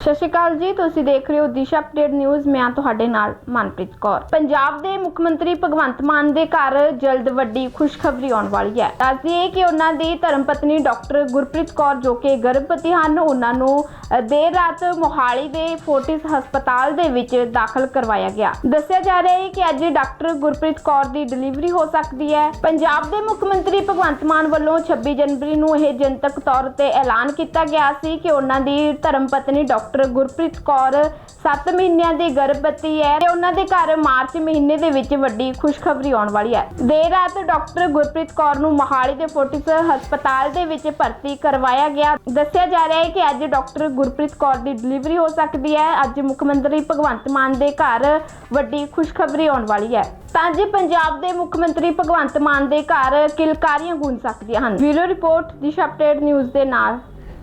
ਸਤਿ ਸ਼੍ਰੀ ਅਕਾਲ ਜੀ, ਤੁਸੀਂ ਦੇਖ ਰਹੇ ਹੋ ਦਿਸ਼ਾ ਅਪਡੇਟ ਨਿਊਜ਼, ਮੈਂ ਤੁਹਾਡੇ ਨਾਲ ਮਨਪ੍ਰੀਤ ਕੌਰ। ਪੰਜਾਬ ਦੇ ਮੁੱਖ ਮੰਤਰੀ ਭਗਵੰਤ ਮਾਨ ਦੇ ਘਰ ਜਲਦ ਵੱਡੀ ਖੁਸ਼ਖਬਰੀ ਆਉਣ ਵਾਲੀ ਹੈ। ਦੱਸ ਕਿ ਉਹਨਾਂ ਦੀ ਧਰਮ ਪਤਨੀ ਡਾਕਟਰ ਗੁਰਪ੍ਰੀਤ ਕੌਰ, ਜੋ ਕਿ ਗਰਭਵਤੀ ਹਨ, ਉਹਨਾਂ ਨੂੰ ਦੇਰ ਰਾਤ ਮੋਹਾਲੀ ਦੇ ਫੋਰਟਿਸ ਹਸਪਤਾਲ ਦੇ ਵਿੱਚ ਦਾਖਲ ਕਰਵਾਇਆ ਗਿਆ। ਦੱਸਿਆ ਜਾ ਰਿਹਾ ਹੈ ਕਿ ਅੱਜ ਡਾਕਟਰ ਗੁਰਪ੍ਰੀਤ ਕੌਰ ਦੀ ਡਿਲੀਵਰੀ ਹੋ ਸਕਦੀ ਹੈ। ਪੰਜਾਬ ਦੇ ਮੁੱਖ ਮੰਤਰੀ ਭਗਵੰਤ ਮਾਨ ਵੱਲੋਂ 26 ਜਨਵਰੀ ਨੂੰ ਇਹ ਜਨਤਕ ਤੌਰ ਤੇ ਐਲਾਨ ਕੀਤਾ ਗਿਆ ਸੀ ਕਿ ਉਹਨਾਂ ਦੀ ਧਰਮ ਪਤਨੀ ਡਾਕਟਰ ਗੁਰਪ੍ਰੀਤ ਕੌਰ 7 ਮਹੀਨਿਆਂ ਦੀ ਗਰਭਵਤੀ ਹੈ ਤੇ ਉਹਨਾਂ ਦੇ ਘਰ ਮਾਰਚ ਮਹੀਨੇ ਦੇ ਵਿੱਚ ਵੱਡੀ ਖੁਸ਼ਖਬਰੀ ਆਉਣ ਵਾਲੀ ਹੈ। ਦੇਰ ਰਾਤ ਡਾਕਟਰ ਗੁਰਪ੍ਰੀਤ ਕੌਰ ਨੂੰ ਮੋਹਾਲੀ ਦੇ ਫੋਰਟਿਸ ਹਸਪਤਾਲ ਦੇ ਵਿੱਚ ਭਰਤੀ ਕਰਵਾਇਆ ਗਿਆ। ਦੱਸਿਆ ਜਾ ਰਿਹਾ ਹੈ ਕਿ ਅੱਜ ਡਾਕਟਰ ਗੁਰਪ੍ਰੀਤ ਕੌਰ ਦੀ ਡਿਲੀਵਰੀ ਹੋ ਸਕਦੀ ਹੈ। ਅੱਜ ਮੁੱਖ ਮੰਤਰੀ ਭਗਵੰਤ ਮਾਨ ਦੇ ਘਰ ਵੱਡੀ ਖੁਸ਼ਖਬਰੀ ਆਉਣ ਵਾਲੀ ਹੈ। ਤਾਂ ਜੇ ਪੰਜਾਬ ਦੇ ਮੁੱਖ ਮੰਤਰੀ ਭਗਵੰਤ ਮਾਨ ਦੇ ਘਰ ਕਿਲਕਾਰੀਆਂ ਗੂੰਜ ਸਕਦੀਆਂ ਹਨ। Bureau report, Disha update news ਦੇ ਨਾਲ।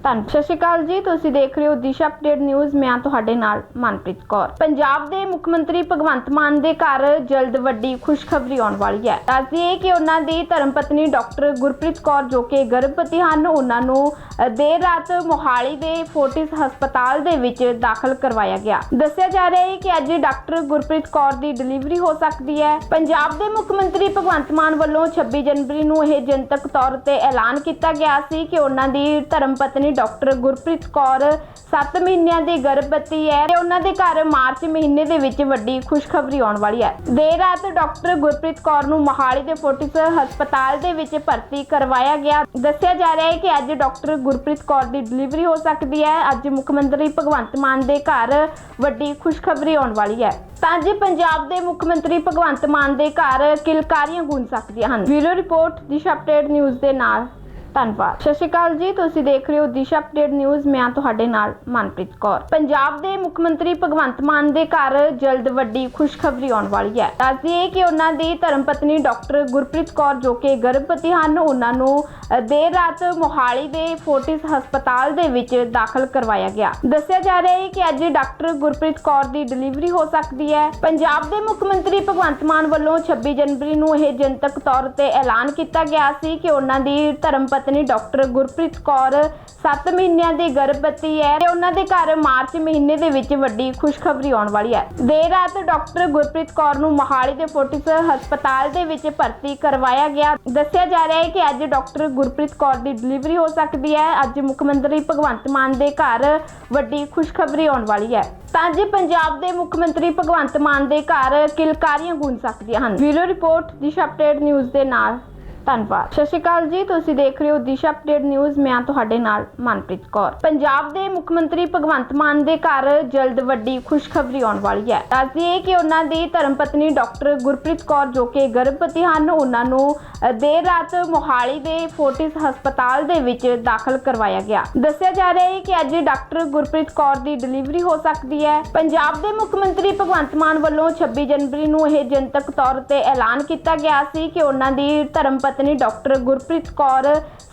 ਧੰਨਵਾਦ ਸਤਿ ਸ਼੍ਰੀ ਅਕਾਲ ਜੀ, ਤੁਸੀਂ ਦੇਖ ਰਹੇ ਹੋ ਦਿਸ਼ਾ ਅਪਡੇਟ ਨਿਊਜ਼, ਮੈਂ ਤੁਹਾਡੇ ਨਾਲ ਮਨਪ੍ਰੀਤ ਕੌਰ। ਪੰਜਾਬ ਦੇ ਮੁੱਖ ਮੰਤਰੀ ਭਗਵੰਤ ਮਾਨ ਦੇ ਘਰ ਜਲਦ ਵੱਡੀ ਖੁਸ਼ਖਬਰੀ ਆਉਣ ਵਾਲੀ ਹੈ। ਦੱਸ ਕਿ ਉਹਨਾਂ ਦੀ ਧਰਮ ਪਤਨੀ ਡਾਕਟਰ ਗੁਰਪ੍ਰੀਤ ਕੌਰ, ਜੋ ਕਿ ਗਰਭਵਤੀ ਹਨ, ਉਹਨਾਂ ਨੂੰ ਦੇਰ ਰਾਤ ਮੋਹਾਲੀ ਦੇ ਫੋਰਟਿਸ ਹਸਪਤਾਲ ਦੇ ਵਿੱਚ ਦਾਖਲ ਕਰਵਾਇਆ ਗਿਆ। ਦੱਸਿਆ ਜਾ ਰਿਹਾ ਹੈ ਕਿ ਅੱਜ ਡਾਕਟਰ ਗੁਰਪ੍ਰੀਤ ਕੌਰ ਦੀ ਡਿਲੀਵਰੀ ਹੋ ਸਕਦੀ ਹੈ। ਪੰਜਾਬ ਦੇ ਮੁੱਖ ਮੰਤਰੀ ਭਗਵੰਤ ਮਾਨ ਵੱਲੋਂ 26 ਜਨਵਰੀ ਨੂੰ ਇਹ ਜਨਤਕ ਤੌਰ ਤੇ ਐਲਾਨ ਕੀਤਾ ਗਿਆ ਸੀ ਕਿ ਉਹਨਾਂ ਦੀ ਧਰਮ ਪਤਨੀ ਡਾਕਟਰ ਗੁਰਪ੍ਰੀਤ ਕੌਰ 7 ਮਹੀਨਿਆਂ ਦੀ ਗਰਭਵਤੀ ਹੈ ਤੇ ਉਹਨਾਂ ਦੇ ਘਰ ਮਾਰਚ ਮਹੀਨੇ ਦੇ ਵਿੱਚ ਵੱਡੀ ਖੁਸ਼ਖਬਰੀ ਆਉਣ ਵਾਲੀ ਹੈ। ਦੇਰ ਰਾਤ ਡਾਕਟਰ ਗੁਰਪ੍ਰੀਤ ਕੌਰ ਨੂੰ ਮੋਹਾਲੀ ਦੇ ਫੋਰਟਿਸ ਹਸਪਤਾਲ ਦੇ ਵਿੱਚ ਭਰਤੀ ਕਰਵਾਇਆ ਗਿਆ। ਦੱਸਿਆ ਜਾ ਰਿਹਾ ਹੈ ਕਿ ਅੱਜ ਡਾਕਟਰ ਗੁਰਪ੍ਰੀਤ ਕੌਰ ਦੀ ਡਿਲੀਵਰੀ ਹੋ ਸਕਦੀ ਹੈ। ਅੱਜ ਮੁੱਖ ਮੰਤਰੀ ਭਗਵੰਤ ਮਾਨ ਦੇ ਘਰ ਵੱਡੀ ਖੁਸ਼ਖਬਰੀ ਆਉਣ ਵਾਲੀ ਹੈ। ਤਾਂ ਜੇ ਪੰਜਾਬ ਦੇ ਮੁੱਖ ਮੰਤਰੀ ਭਗਵੰਤ ਮਾਨ ਦੇ ਘਰ ਕਿਲਕਾਰੀਆਂ ਗੂੰਜ ਸਕਦੀਆਂ ਹਨ। Bureau report, Disha update, news ਦੇ ਨਾਲ। ਧੰਨਵਾਦ। ਸਤਿ ਸ਼੍ਰੀ ਅਕਾਲ ਜੀ, ਤੁਸੀਂ ਦੇਖ ਰਹੇ ਹੋ ਦਿਸ਼ਾ ਅਪਡੇਟ ਨਿਊਜ਼। ਮੈਂ ਤੁਹਾਡੇ ਨਾਲ ਮਨਪ੍ਰੀਤ ਕੌਰ। ਪੰਜਾਬ ਦੇ ਮੁੱਖ ਮੰਤਰੀ ਭਗਵੰਤ ਮਾਨ ਦੇ ਘਰ ਜਲਦ ਵੱਡੀ ਖੁਸ਼ਖਬਰੀ ਆਉਣ ਵਾਲੀ ਹੈ। ਦੱਸ ਕਿ ਉਹਨਾਂ ਦੀ ਧਰਮ ਪਤਨੀ ਡਾਕਟਰ ਗੁਰਪ੍ਰੀਤ ਕੌਰ, ਜੋ ਕਿ ਗਰਭਵਤੀ ਹਨ, ਉਹਨਾਂ ਨੂੰ ਦੇਰ ਰਾਤ ਮੋਹਾਲੀ ਦੇ ਫੋਰਟਿਸ ਹਸਪਤਾਲ ਦੇ ਵਿੱਚ ਦਾਖਲ ਕਰਵਾਇਆ ਗਿਆ। ਦੱਸਿਆ ਜਾ ਰਿਹਾ ਹੈ ਕਿ ਅੱਜ ਡਾਕਟਰ ਗੁਰਪ੍ਰੀਤ ਕੌਰ ਦੀ ਡਿਲੀਵਰੀ ਹੋ ਸਕਦੀ ਹੈ। ਪੰਜਾਬ ਦੇ ਮੁੱਖ ਮੰਤਰੀ ਭਗਵੰਤ ਮਾਨ ਵੱਲੋਂ 26 ਜਨਵਰੀ ਨੂੰ ਇਹ ਜਨਤਕ ਤੌਰ ਤੇ ਐਲਾਨ ਕੀਤਾ ਗਿਆ ਸੀ ਕਿ ਉਹਨਾਂ ਦੀ ਧਰਮ ਪਤਨੀ ਡਾਕਟਰ ਗੁਰਪ੍ਰੀਤ ਕੌਰ 7 ਮਹੀਨਿਆਂ ਦੀ ਗਰਭਵਤੀ ਹੈ ਤੇ ਉਹਨਾਂ ਦੇ ਘਰ ਮਾਰਚ ਮਹੀਨੇ ਦੇ ਵਿੱਚ ਵੱਡੀ ਖੁਸ਼ਖਬਰੀ ਆਉਣ ਵਾਲੀ ਹੈ। ਦੇਰ ਰਾਤ ਡਾਕਟਰ ਗੁਰਪ੍ਰੀਤ ਕੌਰ ਨੂੰ ਮੋਹਾਲੀ ਦੇ ਫੋਰਟਿਸ ਹਸਪਤਾਲ ਦੇ ਵਿੱਚ ਭਰਤੀ ਕਰਵਾਇਆ ਗਿਆ। ਦੱਸਿਆ ਜਾ ਰਿਹਾ ਹੈ ਕਿ ਅੱਜ ਡਾਕਟਰ ਗੁਰਪ੍ਰੀਤ ਕੌਰ ਦੀ ਡਿਲੀਵਰੀ ਹੋ ਸਕਦੀ ਹੈ। ਅੱਜ ਮੁੱਖ ਮੰਤਰੀ ਭਗਵੰਤ ਮਾਨ ਦੇ ਘਰ ਵੱਡੀ ਖੁਸ਼ਖਬਰੀ ਆਉਣ ਵਾਲੀ ਹੈ। ਤਾਂ ਜੇ ਪੰਜਾਬ ਦੇ ਮੁੱਖ ਮੰਤਰੀ ਭਗਵੰਤ ਮਾਨ ਦੇ ਘਰ ਕਿਲਕਾਰੀਆਂ ਗੂੰਜ ਸਕਦੀਆਂ ਹਨ। Bureau report, Disha update news ਦੇ ਨਾਲ। ਧੰਨਵਾਦ। ਸਤਿ ਸ਼੍ਰੀ ਅਕਾਲ ਜੀ, ਤੁਸੀਂ ਦੇਖ ਰਹੇ ਹੋ ਦਿਸ਼ਾ ਅਪਡੇਟ ਨਿਊਜ਼। ਮੈਂ ਤੁਹਾਡੇ ਨਾਲ ਮਨਪ੍ਰੀਤ ਕੌਰ। ਪੰਜਾਬ ਦੇ ਮੁੱਖ ਮੰਤਰੀ ਭਗਵੰਤ ਮਾਨ ਦੇ ਘਰ ਜਲਦ ਵੱਡੀ ਖੁਸ਼ਖਬਰੀ ਆਉਣ ਵਾਲੀ ਹੈ। ਦੱਸ ਕਿ ਉਹਨਾਂ ਦੀ ਧਰਮ ਪਤਨੀ ਡਾਕਟਰ ਗੁਰਪ੍ਰੀਤ ਕੌਰ, ਜੋ ਕਿ ਗਰਭਵਤੀ ਹਨ, ਉਹਨਾਂ ਨੂੰ ਦੇਰ ਰਾਤ ਮੋਹਾਲੀ ਦੇ ਫੋਰਟਿਸ ਹਸਪਤਾਲ ਦੇ ਵਿੱਚ ਦਾਖਲ ਕਰਵਾਇਆ ਗਿਆ। ਦੱਸਿਆ ਜਾ ਰਿਹਾ ਹੈ ਕਿ ਅੱਜ ਡਾਕਟਰ ਗੁਰਪ੍ਰੀਤ ਕੌਰ ਦੀ ਡਿਲੀਵਰੀ ਹੋ ਸਕਦੀ ਹੈ। ਪੰਜਾਬ ਦੇ ਮੁੱਖ ਮੰਤਰੀ ਭਗਵੰਤ ਮਾਨ ਵੱਲੋਂ 26 ਜਨਵਰੀ ਨੂੰ ਇਹ ਜਨਤਕ ਤੌਰ ਤੇ ਐਲਾਨ ਕੀਤਾ ਗਿਆ ਸੀ ਕਿ ਉਹਨਾਂ ਦੀ ਧਰਮ ਪਤਨੀ ਡਾਕਟਰ ਗੁਰਪ੍ਰੀਤ ਕੌਰ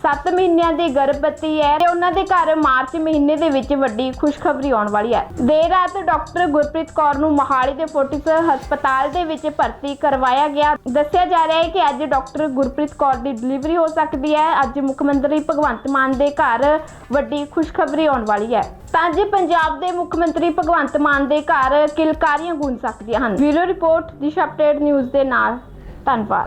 7 ਮਹੀਨਿਆਂ ਦੀ ਗਰਭਵਤੀ ਹੈ ਤੇ ਉਹਨਾਂ ਦੇ ਘਰ ਮਾਰਚ ਮਹੀਨੇ ਦੇ ਵਿੱਚ ਵੱਡੀ ਖੁਸ਼ਖਬਰੀ ਆਉਣ ਵਾਲੀ ਹੈ। ਦੇਰ ਰਾਤ ਡਾਕਟਰ ਗੁਰਪ੍ਰੀਤ ਕੌਰ ਨੂੰ ਮੋਹਾਲੀ ਦੇ ਫੋਰਟਿਸ ਹਸਪਤਾਲ ਦੇ ਵਿੱਚ ਭਰਤੀ ਕਰਵਾਇਆ ਗਿਆ। ਦੱਸਿਆ ਜਾ ਰਿਹਾ ਹੈ ਕਿ ਅੱਜ ਡਾਕਟਰ ਗੁਰਪ੍ਰੀਤ ਕੌਰ ਦੀ ਡਿਲੀਵਰੀ ਹੋ ਸਕਦੀ ਹੈ। ਅੱਜ ਮੁੱਖ ਮੰਤਰੀ ਭਗਵੰਤ ਮਾਨ ਦੇ ਘਰ ਵੱਡੀ ਖੁਸ਼ਖਬਰੀ ਆਉਣ ਵਾਲੀ ਹੈ। ਤਾਂ ਜੇ ਪੰਜਾਬ ਦੇ ਮੁੱਖ ਮੰਤਰੀ ਭਗਵੰਤ ਮਾਨ ਦੇ ਘਰ ਕਿਲਕਾਰੀਆਂ ਗੂੰਜ ਸਕਦੀਆਂ ਹਨ। Bureau report, Disha update, news ਦੇ ਨਾਲ। ਧੰਨਵਾਦ।